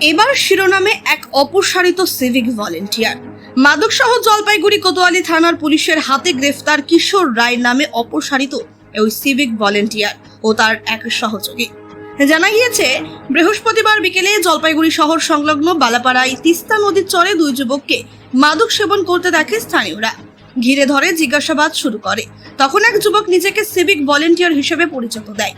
এবার শিরোনামে এক অপসারিত সিভিক ভলেন্টিয়ার মাদকসহ জলপাইগুড়ি কোতোয়ালি থানার পুলিশের হাতে গ্রেফতার কিশোর রায় নামে অপসারিত ওই সিভিক ভলেন্টিয়ার ও তার এক সহযোগী। জানা গিয়েছে, বৃহস্পতিবার বিকেলে জলপাইগুড়ি শহর সংলগ্ন বালাপাড়ায় তিস্তা নদীর চরে দুই যুবককে মাদক সেবন করতে দেখে স্থানীয়রা। ঘিরে ধরে জিজ্ঞাসাবাদ শুরু করে। তখন এক যুবক নিজেকে সিভিক ভলেন্টিয়ার হিসেবে পরিচিত দেয়।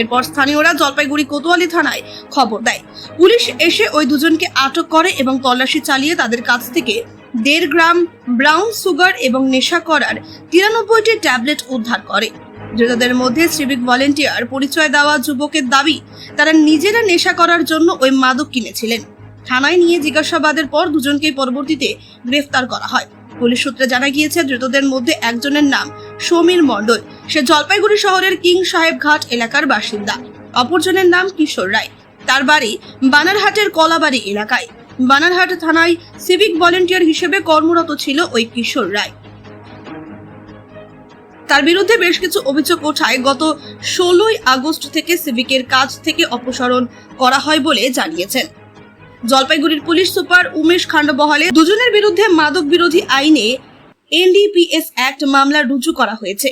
এরপর স্থানীয়রা জলপাইগুড়ি কোতোয়ালি থানায় খবর দেয়। পুলিশ এসে ওই দুজনকে আটক করে এবং তল্লাশি চালিয়ে তাদের কাছ থেকে দেড় গ্রাম ব্রাউন সুগার এবং নেশা করার তিরানব্বইটি ট্যাবলেট উদ্ধার করে। ধৃতদের মধ্যে সিভিক ভলেন্টিয়ার পরিচয় দেওয়া যুবকের দাবি, তারা নিজেরা নেশা করার জন্য ওই মাদক কিনেছিলেন। থানায় নিয়ে জিজ্ঞাসাবাদের পর দুজনকেই পরবর্তীতে গ্রেফতার করা হয়। পুলিশ সূত্রে জানা গিয়েছে, ধৃতদের মধ্যে একজনের নাম সমীর মণ্ডল। সে জলপাইগুড়ি শহরের কিং সাহেব ঘাট এলাকার বাসিন্দা। অপরজনের নাম কিশোর রায়। তার বাড়ি বানারহাটের কলাবাড়ি এলাকায়। বানারহাট থানায় সিভিক ভলেন্টিয়ার হিসেবে কর্মরত ছিল ওই কিশোর রায়। তার বিরুদ্ধে বেশ কিছু অভিযোগ ওঠায় গত ষোলোই আগস্ট থেকে সিভিকের কাজ থেকে অপসারণ করা হয় বলে জানিয়েছেন। জলপাইগুড়ির পুলিশ সুপার উমেশ খান্ডবহলে দুজনের বিরুদ্ধে মাদক বিরোধী আইনে এনডিপিএস অ্যাক্ট মামলা রুজু করা হয়েছে।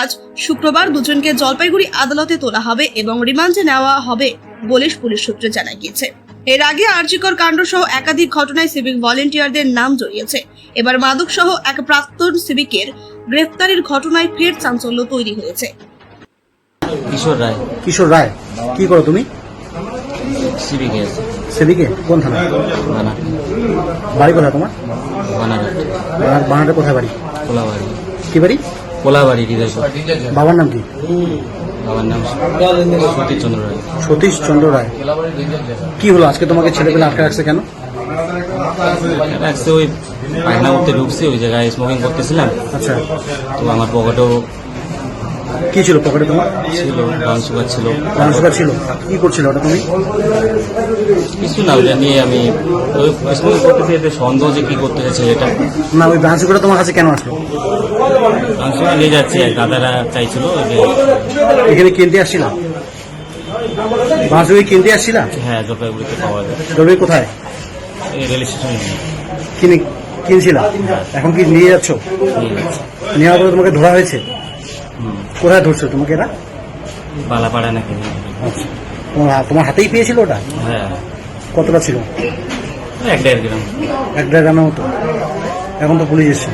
আজ শুক্রবার দুজনকে জলপাইগুড়ি আদালতে তোলা হবে এবং রিমান্ডে নেওয়া হবে বলে পুলিশ সূত্রে জানা গিয়েছে। এর আগে আর্জিকর কাণ্ড সহ একাধিক ঘটনায় সিভিক ভলেন্টিয়ারদের নাম জড়িয়েছে। এবার মাদক সহ এক প্রাক্তন সিভিকের গ্রেফতারির ঘটনায় ফের চাঞ্চল্য তৈরি হয়েছে। কিশোর রায়। কিশোর রায় কি করো তুমি? সিভিকে সেদিকে? কোন থানা বাড়ি কোথায় তোমার? বানারহাট বানার বানারটা কোথায় বাড়ি? কোলাবাড়ি। কি বাড়ি? কোলাবাড়ি হৃদয়পুর বাবার নাম কি? বাবার নাম সতীশচন্দ্র রায়। সতীশ চন্দ্র রায়। কি হলো? আজকে তোমাকে ছেলে পেলে আটকে রাখছে কেন? রাখছে ওই পায়খানা করতে ঢুকছি ওই জায়গায় স্মোকিং করতেছিলাম। আচ্ছা। তো আমার পকেটেও কি ছিল পকেটে তোমার? ছিল ব্রাউন সুগার ছিল। মাংসটা ছিল। কি করছিল ওটা তুমি? কিছু না ওটা নিয়ে আমি ওই স্মোকিং করতেছি এতে সন্দেহ যে কি করতেছে ছেলেটা না ওই ব্রাঞ্চগুলো তোমার কাছে কেন আসলো? ব্রাউন সুগার নিয়ে যাচ্ছি দাদারা চাইছিল এখানে কিনতে আসছিলাম ব্রাঞ্চগুলি কিনতে আসছিলাম হ্যাঁ জলপাইগুড়িতে পাওয়া যায়। রবি কোথায়? এই রেল স্টেশনে কিনে কিনছিলাম এখন কি নিয়ে যাচ্ছ। নেওয়ার পরে তোমাকে ধরা হয়েছে? কোথায় ধরছো তোমাকে এরা? বালাপাড়া নাকি? আচ্ছা। তোমার হা- তোমার হাতেই পেয়েছিল ওটা? হ্যাঁ। কতটা ছিল? এক দেড় গ্রাম। এক দেড় গ্রামের মতো? এখন তো পুলিশ এসছে।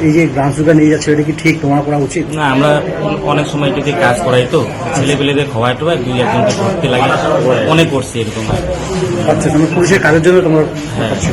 এই যে গ্রাম সুগার নিয়ে যাচ্ছে এটা কি ঠিক তোমার করা উচিত? না আমরা অনেক সময় এটাতে কাজ করাই তো। ছেলে পেলেদের খাওয়াই টোয়াই দুই একজনকে ধরতে লাগে। অনেক করছি এরকম। আর কি। আচ্ছা তুমি পুলিশের কাজের জন্য তোমার হ্যাঁ। আচ্ছা।